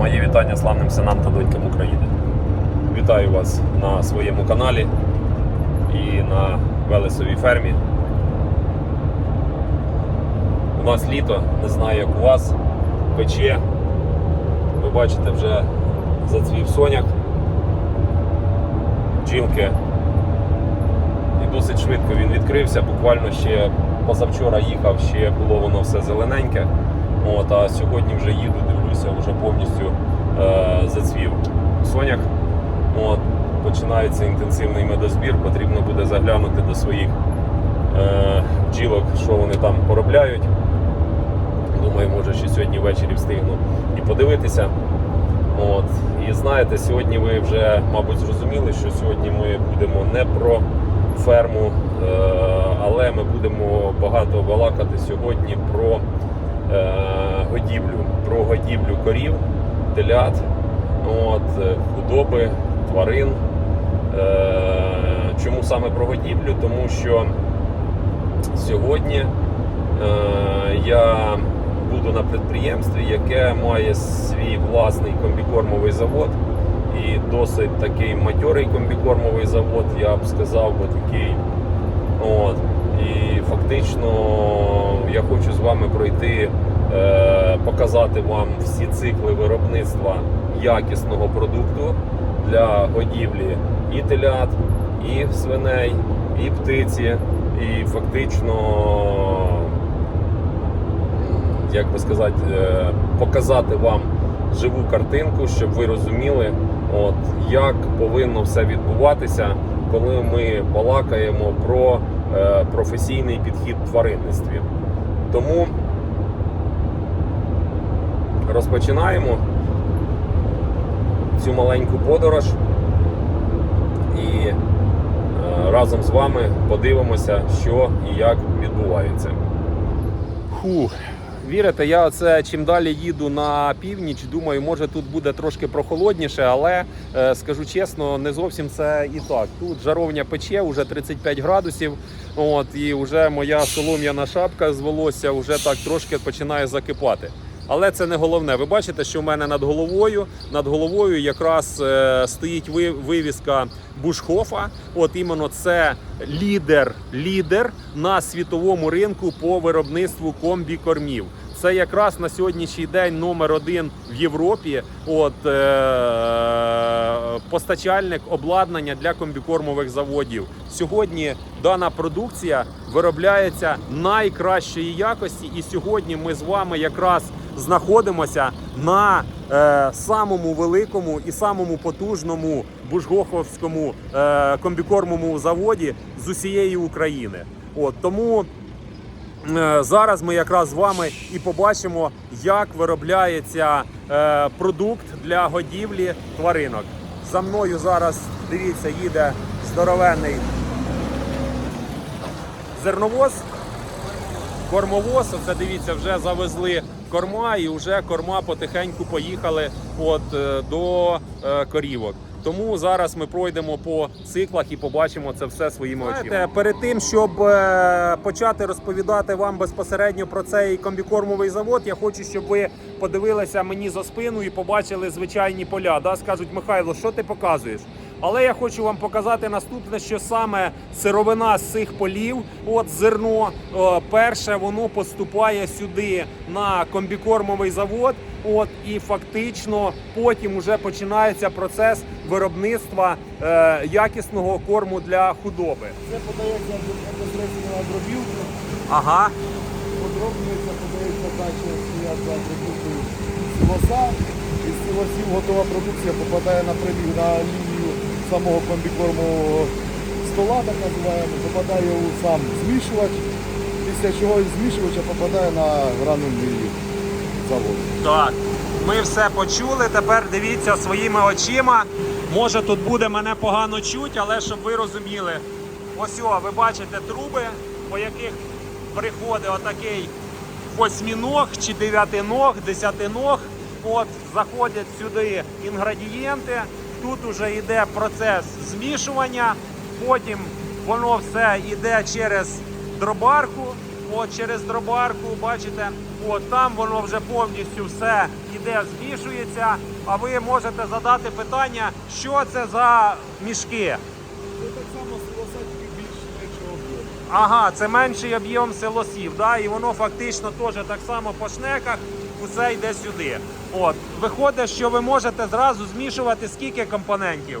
Мої вітання славним синам та донькам України. Вітаю вас на своєму каналі і на Велесовій фермі. У нас літо, не знаю як у вас, пече. Ви бачите, вже зацвів соняк, бджілки. І досить швидко він відкрився. Буквально ще позавчора їхав, ще було воно все зелененьке. От, а сьогодні вже їду, дивлюся, вже повністю е, зацвів соняк. От, починається інтенсивний медозбір, потрібно буде заглянути до своїх е, бджілок, що вони там поробляють. Думаю, може ще сьогодні ввечері встигну і подивитися. От. І знаєте, сьогодні ви вже, мабуть, зрозуміли, що сьогодні ми будемо не про ферму, е, але ми будемо багато балакати сьогодні про годівлю, про годівлю корів, телят, от, е, худоби, тварин. Е, Чому саме про годівлю? Тому що сьогодні е, я буду на підприємстві, яке має свій власний комбікормовий завод. І досить такий матьорий комбікормовий завод, я б сказав, бо такий. От. І фактично я хочу з вами пройти, е, показати вам всі цикли виробництва якісного продукту для годівлі і телят, і свиней, і птиці, і фактично як би сказати, е, показати вам живу картинку, щоб ви розуміли, от, як повинно все відбуватися, коли ми балакаємо про е, професійний підхід тваринництві. Тому розпочинаємо цю маленьку подорож і е, разом з вами подивимося, що і як відбувається. Фух. Вірите, я оце чим далі їду на північ, думаю, може тут буде трошки прохолодніше, але е, скажу чесно, не зовсім це і так. Тут жаровня пече, вже 35 градусів. От і вже моя солом'яна шапка з волосся вже так трошки починає закипати. Але це не головне. Ви бачите, що в мене над головою над головою якраз е, стоїть ви- вивіска Бушхофа. От іменно це лідер, лідер на світовому ринку по виробництву комбікормів. Це якраз на сьогоднішній день номер один в Європі. От е- постачальник обладнання для комбікормових заводів. Сьогодні дана продукція виробляється найкращої якості, і сьогодні ми з вами якраз знаходимося на е, самому великому і самому потужному Бужгоховському е, комбікормовому заводі з усієї України. От тому Е, Зараз ми якраз з вами і побачимо, як виробляється е, продукт для годівлі тваринок. За мною зараз дивіться, їде здоровенний зерновоз, кормовоз. Оце дивіться, вже завезли корма, і вже корма потихеньку поїхали от, е, до е, корівок. Тому зараз ми пройдемо по циклах і побачимо це все своїми очима. Перед тим, щоб е, почати розповідати вам безпосередньо про цей комбікормовий завод, я хочу, щоб ви подивилися мені за спину і побачили звичайні поля. Да? Скажуть, Михайло, що ти показуєш? Але я хочу вам показати наступне, що саме сировина з цих полів, от зерно, е, перше, воно поступає сюди на комбікормовий завод. От і фактично потім уже починається процес виробництва е, якісного корму для худоби. Це подається на дробівку, Ага, подробнюється, подається дача стоять за продуктою сілоса. Із сілосів готова продукція попадає на прибіг на лінію самого комбікормового стола, так називаємо, попадає у сам змішувач, після чого із змішувача попадає на гранульний завод. так. Ми все почули. Тепер дивіться своїми очима. Може тут буде мене погано чуть, але щоб ви розуміли. Ось о, ви бачите труби, по яких приходить отакий восьміног чи дев'ятиног, десятиног. От заходять сюди інгредієнти. Тут уже йде процес змішування. Потім воно все йде через дробарку. От через дробарку, бачите, От там воно вже повністю все іде, змішується. А ви можете задати питання, що це за мішки. Це так само силоса, тільки більш меншого об'єму. Ага, це менший об'єм силосів, да? і воно фактично теж так само по шнеках усе йде сюди. От, виходить, що ви можете зразу змішувати скільки компонентів?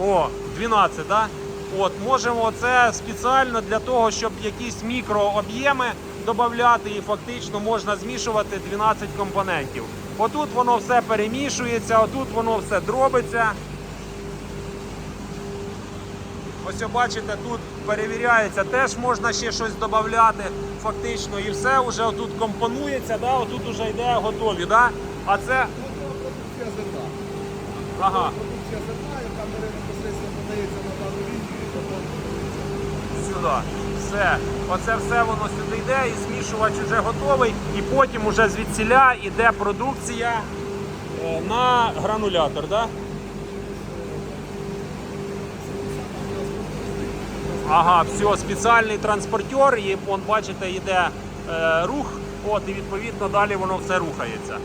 О, 12, так? От, можемо це спеціально для того, щоб якісь мікрооб'єми додати і фактично можна змішувати 12 компонентів. Отут воно все перемішується, отут воно все дробиться. Ось ви бачите, тут перевіряється, теж можна ще щось додати, фактично, і все вже отут компонується, да? отут вже йде готові. Да? А це. Продукція зерна. Ага, Продукція зерна, яка непосередньо подається на дану лінію і потім сюди. Все. Оце все воно сюди йде, і змішувач вже готовий. І потім уже звідсіля йде продукція е, на гранулятор. Да? Ага, все, спеціальний транспортер, і он, бачите, йде е, рух, от, і відповідно далі воно все рухається.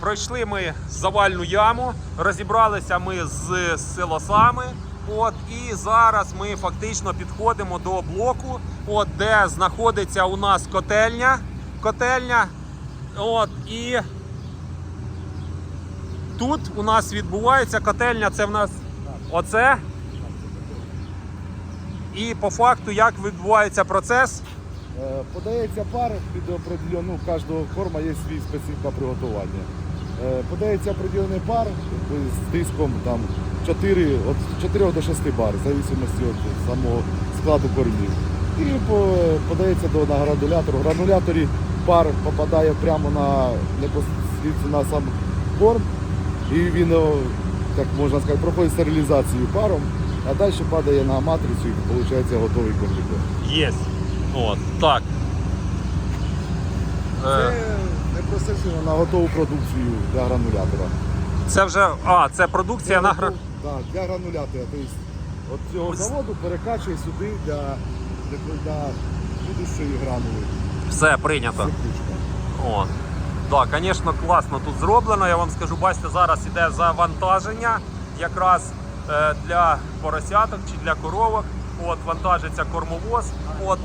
Пройшли ми завальну яму, розібралися ми з силосами. От, і зараз ми фактично підходимо до блоку, от, де знаходиться у нас котельня. Котельня. От, і тут у нас відбувається котельня, це в нас оце. І по факту, як відбувається процес, Е, Подається пар під определену, ну, кожного корма є свій специфіка приготування. Е, Подається определений пар з тиском там 4, від 4 до 6 бар, в зависимості від самого складу кормів. І подається до на гранулятор. В грануляторі пар попадає прямо на на сам корм, і він, так можна сказати, проходить стерилізацію паром, а далі падає на матрицю і виходить готовий комбікорм. є. От, так. Це Е, непосередньо на готову продукцію для гранулятора. Це вже. А, це продукція на гра. Так, для гранулятора. Тобто от цього Ось. заводу перекачує сюди для, для, для будущої гранули. Все прийнято. О. Так, звісно, класно тут зроблено. Я вам скажу, бачите, зараз іде завантаження якраз для поросяток чи для коровок. От, вантажиться кормовоз. От.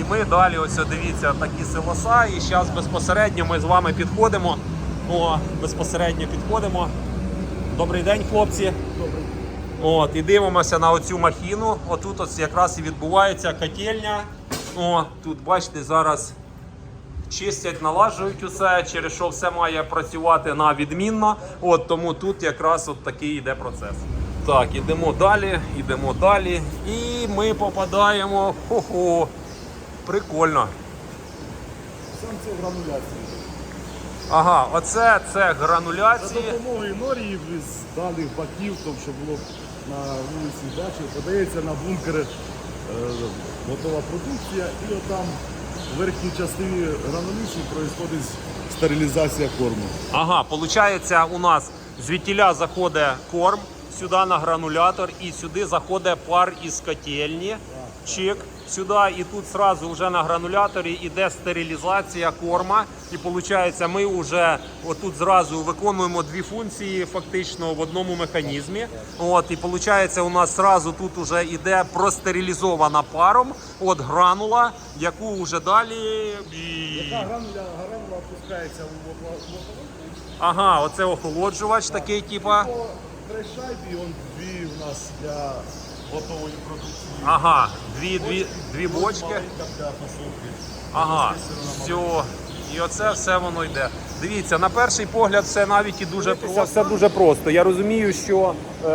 І ми далі, ось дивіться, такі силоса. І зараз безпосередньо ми з вами підходимо. О, безпосередньо підходимо. Добрий день, хлопці. От, і дивимося на оцю махіну. Отут ось якраз і відбувається котельня. О, тут бачите, зараз чистять, налажують усе, через що все має працювати на відмінно. От тому тут якраз от такий йде процес. Так, ідемо далі, ідемо далі. І ми попадаємо. Хо-хо. Прикольно. Сам це грануляції. Ага, оце це За допомогою норів з даних баків, тому що було на вулиці бачив, подається на бункери е, готова продукція і отам в верхній частині гранулюші проїздить стерилізація корму. Ага, получається, у нас звідтіля заходить корм сюди на гранулятор, і сюди заходить пар із котельні. Чик сюди, і тут сразу вже на грануляторі йде стерилізація корма. І виходить, ми вже отут зразу виконуємо дві функції фактично в одному механізмі. От, і виходить, у нас зразу тут вже йде простерилізована паром от гранула, яку вже далі. і- Яка грануля, гранула опускається у лотовий Ага, оце охолоджувач такий, типа. Три шайбі, он дві у нас для готової продукції. Ага, дві, дві, дві бочки. Ага, все. І оце все воно йде. Дивіться, на перший погляд, все навіть і дуже просто. все дуже просто. Я розумію, що е,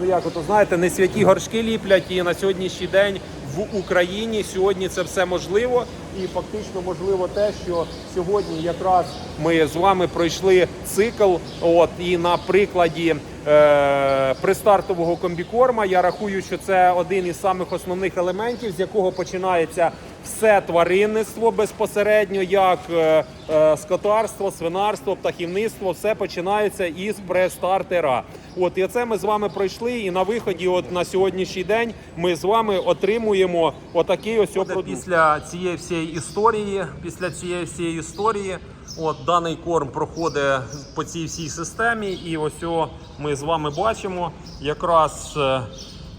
ну як ото знаєте, не святі горшки ліплять, і на сьогоднішній день в Україні сьогодні це все можливо. І фактично можливо те, що сьогодні якраз ми з вами пройшли цикл. От і на прикладі е, пристартового комбікорма я рахую, що це один із самих основних елементів, з якого починається все тваринництво безпосередньо, як е, е, скотарство, свинарство, птахівництво, все починається із престартера. От і це ми з вами пройшли. І на виході, от на сьогоднішній день, ми з вами отримуємо отакий ось продукт. Після цієї всієї історії, після цієї всієї історії, от даний корм проходить по цій всій системі, і ось о, ми з вами бачимо якраз.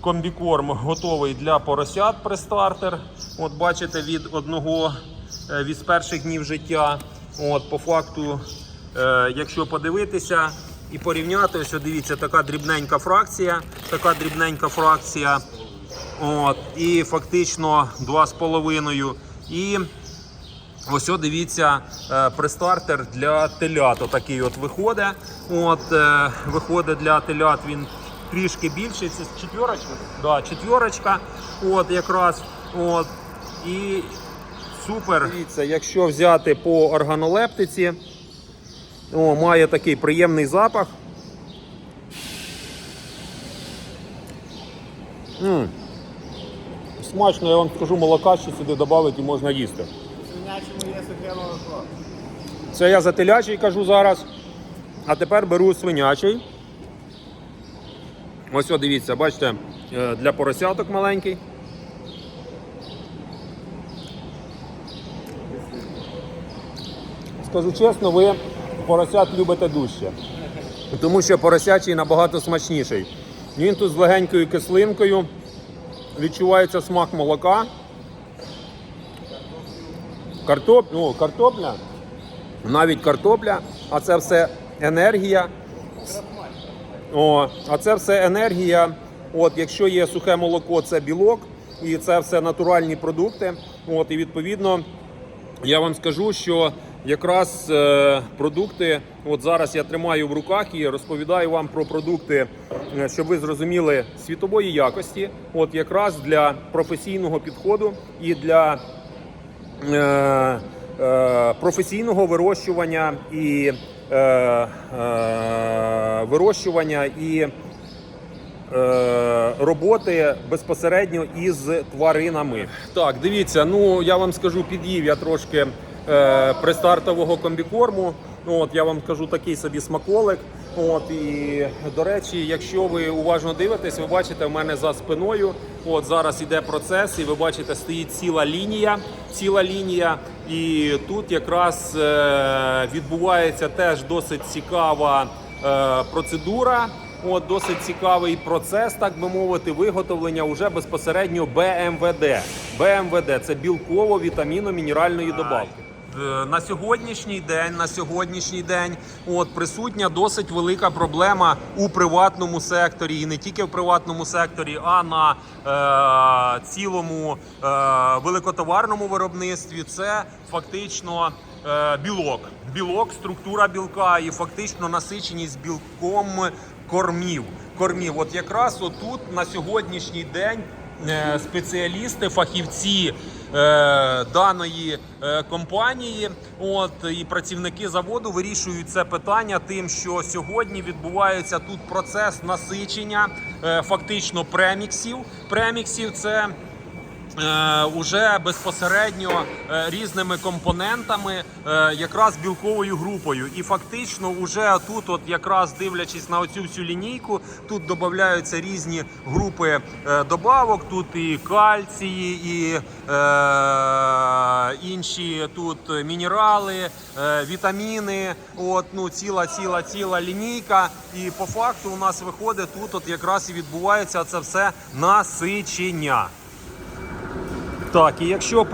Комбікорм готовий для поросят престартер. От бачите, від одного е, від перших днів життя. От по факту, е, якщо подивитися і порівняти, ось дивіться, така дрібненька фракція, така дрібненька фракція. От, і фактично 2,5. І Ось о, дивіться, е, престартер для телят. Отакий от виходить. От, е, виходить для телят він трішки більший. Це четверочка? Да, четверочка. От якраз. От. І супер. Дивіться, якщо взяти по органолептиці, о, має такий приємний запах. м Смачно, я вам скажу, молока ще сюди додати і можна їсти. Свинячому є сухе молоко. Це я за телячий кажу зараз. А тепер беру свинячий. Ось о, дивіться, бачите, е, для поросяток маленький. Скажу чесно, ви поросят любите дужче. Тому що поросячий набагато смачніший. Він тут з легенькою кислинкою. Відчувається смак молока. Картоп... ну, картопля навіть картопля, а це все енергія. О, а це все енергія. От, якщо є сухе молоко, це білок, і це все натуральні продукти. От, і відповідно, я вам скажу, що якраз е, продукти, от зараз я тримаю в руках і розповідаю вам про продукти, е, щоб ви зрозуміли світової якості, от якраз для професійного підходу і для е, е, професійного вирощування і вирощування і е, роботи безпосередньо із тваринами. Так, дивіться, ну я вам скажу, під'їв я трошки е, пристартового комбікорму. Ну, От я вам кажу такий собі смаколик. От і до речі, якщо ви уважно дивитесь, ви бачите, в мене за спиною. От зараз іде процес, і ви бачите, стоїть ціла лінія. Ціла лінія, і тут якраз е, відбувається теж досить цікава е, процедура. От досить цікавий процес, так би мовити, виготовлення уже безпосередньо БМВД. БМВД це білково-вітаміно-мінеральної добавки. Е, На сьогоднішній день, на сьогоднішній день, от присутня досить велика проблема у приватному секторі, і не тільки в приватному секторі, а на е, цілому е, великотоварному виробництві. Це фактично е, білок. Білок, структура білка і фактично насиченість білком кормів. Кормів, от якраз отут на сьогоднішній день е, спеціалісти, фахівці даної е, компанії, от і працівники заводу вирішують це питання тим, що сьогодні відбувається тут процес насичення е, фактично преміксів. Преміксів це е, уже безпосередньо е, різними компонентами, е, якраз білковою групою. І фактично, уже тут, от якраз дивлячись на оцю всю лінійку, тут додаються різні групи е, добавок. Тут і кальції, і е, інші тут мінерали, е, вітаміни. От ну ціла, ціла, ціла лінійка. І по факту у нас виходить тут, от якраз і відбувається це все насичення. Так, і якщо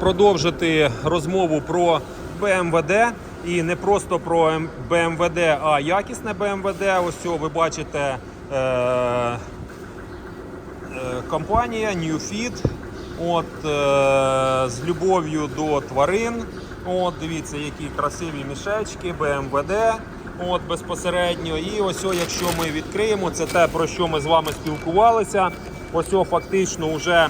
продовжити розмову про БМВД, і не просто про БМВД, а якісне БМВД, ось ви бачите е- е- компанія NewFit, от, е- з любов'ю до тварин. От, дивіться, які красиві мішечки, БМВД. От безпосередньо. І ось, якщо ми відкриємо, це те, про що ми з вами спілкувалися. Ось фактично вже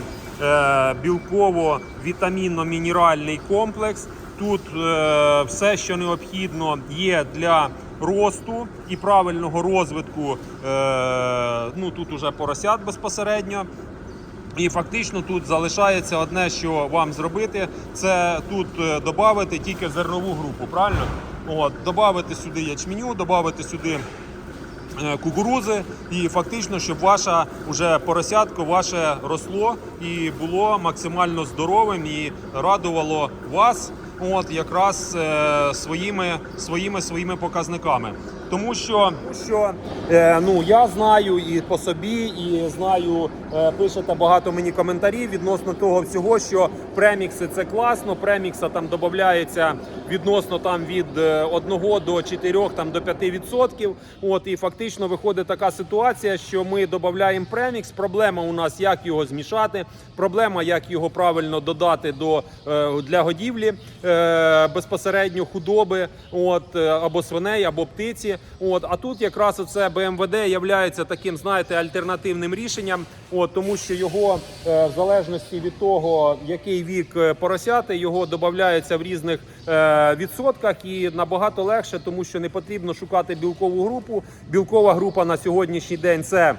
білково-вітамінно-мінеральний комплекс. Тут е, все, що необхідно, є для росту і правильного розвитку. Е, ну тут уже поросят безпосередньо. І фактично тут залишається одне, що вам зробити, це тут додати тільки зернову групу, правильно? От, додати сюди ячменю, додати сюди е, кукурузи, і фактично, щоб ваша уже поросятко ваше росло і було максимально здоровим і радувало вас. От якраз е, своїми, своїми своїми показниками. Тому що, що е, ну я знаю і по собі, і знаю, е, пишете багато мені коментарів відносно того всього, що премікси це класно. Премікса там додається відносно там від 1 до 4 там до 5%. От і фактично виходить така ситуація, що ми додаємо премікс. Проблема у нас як його змішати. Проблема, як його правильно додати до е, для годівлі е, безпосередньо худоби, от е, або свиней, або птиці. От а тут якраз оце БМВД є таким, знаєте, альтернативним рішенням. От тому, що його е, в залежності від того, який вік е, поросяти, його додається в різних е, відсотках і набагато легше, тому що не потрібно шукати білкову групу. Білкова група на сьогоднішній день це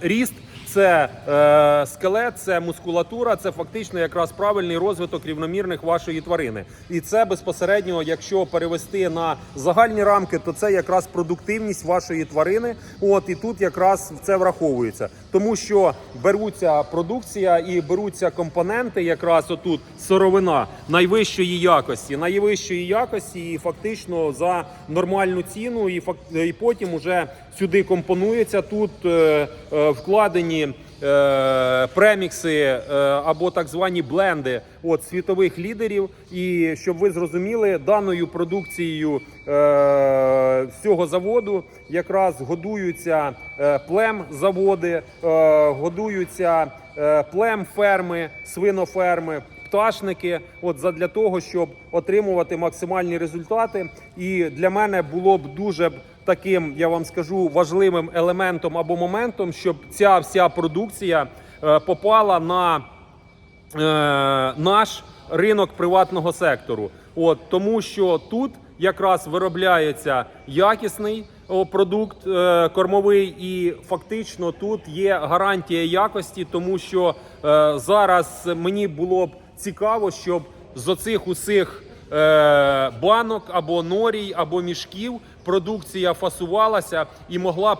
ріст. Це е, скелет, це мускулатура, це фактично якраз правильний розвиток рівномірних вашої тварини. І це безпосередньо, якщо перевести на загальні рамки, то це якраз продуктивність вашої тварини. От і тут якраз це враховується, тому що беруться продукція і беруться компоненти, якраз отут сировина найвищої якості, найвищої якості, і фактично за нормальну ціну, і фак... і потім уже сюди компонується тут е, е, вкладені. е, Премікси або так звані бленди от світових лідерів, і щоб ви зрозуміли, даною продукцією з цього заводу якраз годуються плем заводи, годуються плем ферми, свиноферми, пташники, от задля того, щоб отримувати максимальні результати. І для мене було б дуже таким, я вам скажу, важливим елементом або моментом, щоб ця вся продукція е, попала на е, наш ринок приватного сектору. От тому, що тут якраз виробляється якісний продукт е, кормовий, і фактично тут є гарантія якості, тому що зараз мені було б цікаво, щоб з оцих усіх банок або норій, або мішків продукція фасувалася і могла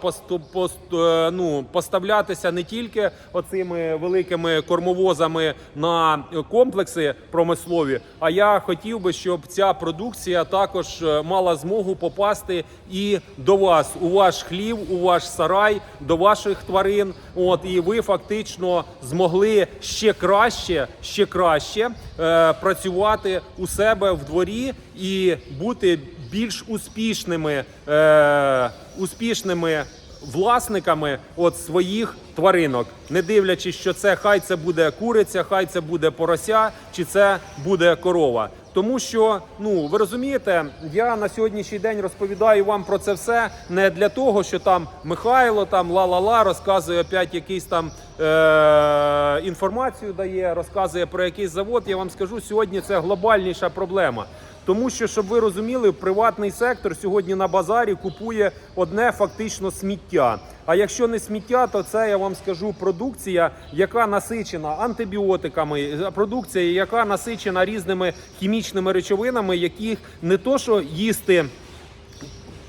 е, ну, поставлятися не тільки оцими великими кормовозами на комплекси промислові. А я хотів би, щоб ця продукція також е, мала змогу попасти і до вас, у ваш хлів, у ваш сарай, до ваших тварин. От і ви фактично змогли ще краще, ще краще е, працювати у себе в дворі і бути більш успішними, е, успішними власниками от своїх тваринок, не дивлячись, що це хай це буде куриця, хай це буде порося, чи це буде корова. Тому що, ну ви розумієте, я на сьогоднішній день розповідаю вам про це все не для того, що там Михайло там ла-ла-ла розказує опять якийсь там е- інформацію дає, розказує про якийсь завод. Я вам скажу, сьогодні це глобальніша проблема. Тому що, щоб ви розуміли, приватний сектор сьогодні на базарі купує одне фактично сміття. А якщо не сміття, то це я вам скажу продукція, яка насичена антибіотиками, продукція, яка насичена різними хімічними речовинами, яких не то що їсти.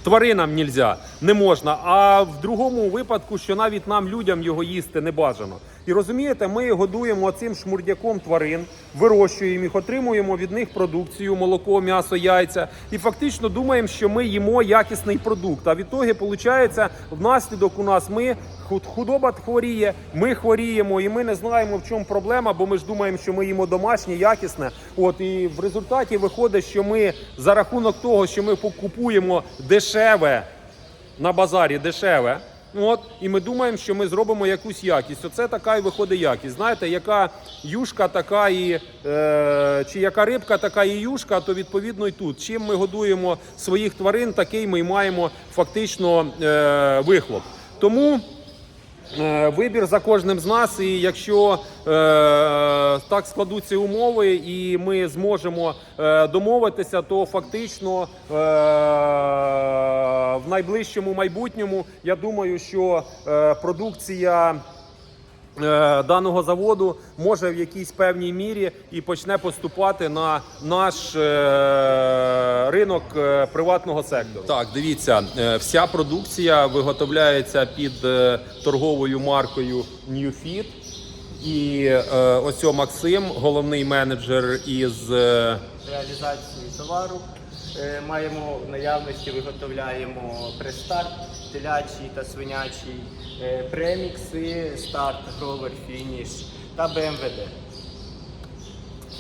Тваринам нельзя, не можна. А в другому випадку, що навіть нам, людям, його їсти не бажано. І розумієте, ми годуємо цим шмурдяком тварин, вирощуємо їх, отримуємо від них продукцію, молоко, м'ясо, яйця. І фактично думаємо, що ми їмо якісний продукт. А в ітогі, виходить, внаслідок у нас ми худоба хворіє, ми хворіємо, і ми не знаємо, в чому проблема, бо ми ж думаємо, що ми їмо домашнє, якісне. От і в результаті виходить, що ми за рахунок того, що ми купуємо дешеве на базарі дешеве. От, і ми думаємо, що ми зробимо якусь якість. Оце така і виходить якість. Знаєте, яка юшка, така і е, чи яка рибка, така і юшка, то відповідно і тут. Чим ми годуємо своїх тварин, такий ми й маємо фактично е, вихлоп. Тому Вибір за кожним з нас, і якщо е, так складуться умови, і ми зможемо е, домовитися, то фактично е, в найближчому майбутньому я думаю, що е, продукція. Е, Даного заводу може в якійсь певній мірі і почне поступати на наш е, ринок е, приватного сектору. Так, дивіться, вся продукція виготовляється під торговою маркою NewFit. І е, ось Максим, головний менеджер із реалізації товару. Е, Маємо в наявності, виготовляємо прес-старт, телячий та свинячий, премікси, старт, гровер, фініш та БМВД.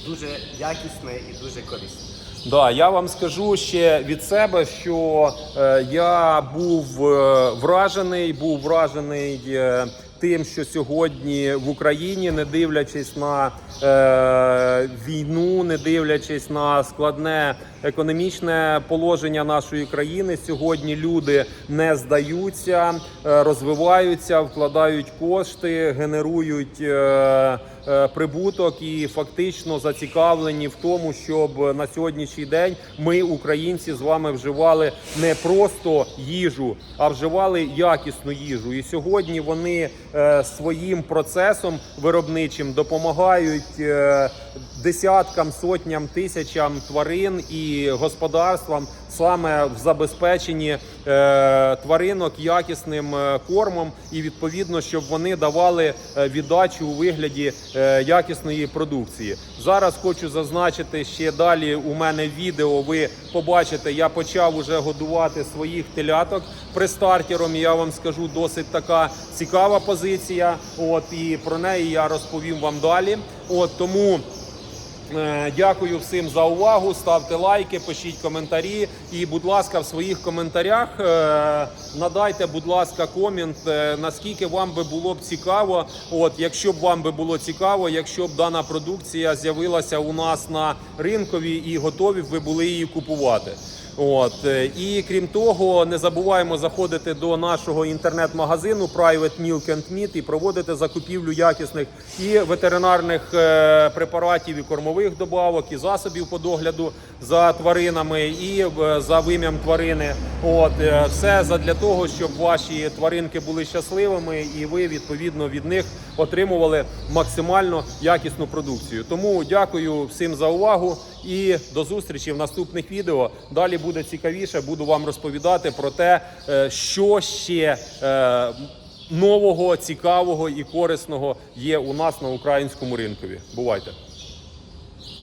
Дуже якісне і дуже корисне. Да, я вам скажу ще від себе, що е, я був е, вражений, був вражений е, тим, що сьогодні в Україні, не дивлячись на е, війну, не дивлячись на складне економічне положення нашої країни, сьогодні люди не здаються, е, розвиваються, вкладають кошти, генерують. е, е, прибуток і фактично зацікавлені в тому, щоб на сьогоднішній день ми, українці, з вами вживали не просто їжу, а вживали якісну їжу. І сьогодні вони своїм процесом виробничим допомагають десяткам, сотням, тисячам тварин і господарствам саме в забезпеченні е, тваринок якісним е, кормом, і відповідно, щоб вони давали е, віддачу у вигляді якісної продукції. Зараз хочу зазначити ще далі. У мене відео. Ви побачите, я почав уже годувати своїх теляток престартером. і Я вам скажу досить така цікава позиція. От і про неї я розповім вам далі. От тому. Е, Дякую всім за увагу. Ставте лайки, пишіть коментарі. І, будь ласка, в своїх коментарях е, надайте, будь ласка, комент, е, наскільки вам би було б цікаво. От, якщо б вам би було цікаво, якщо б дана продукція з'явилася у нас на ринкові і готові б ви були її купувати. От е, і крім того, не забуваємо заходити до нашого інтернет-магазину Private Milk and Meat і проводити закупівлю якісних і ветеринарних е, препаратів, і кормових добавок, і засобів по догляду за тваринами, і е, за вим'ям тварини. От все задля того, щоб ваші тваринки були щасливими, і ви відповідно від них отримували максимально якісну продукцію. Тому дякую всім за увагу і до зустрічі в наступних відео. Далі буде цікавіше. Буду вам розповідати про те, е, що ще е, нового, цікавого і корисного є у нас на українському ринкові. Бувайте!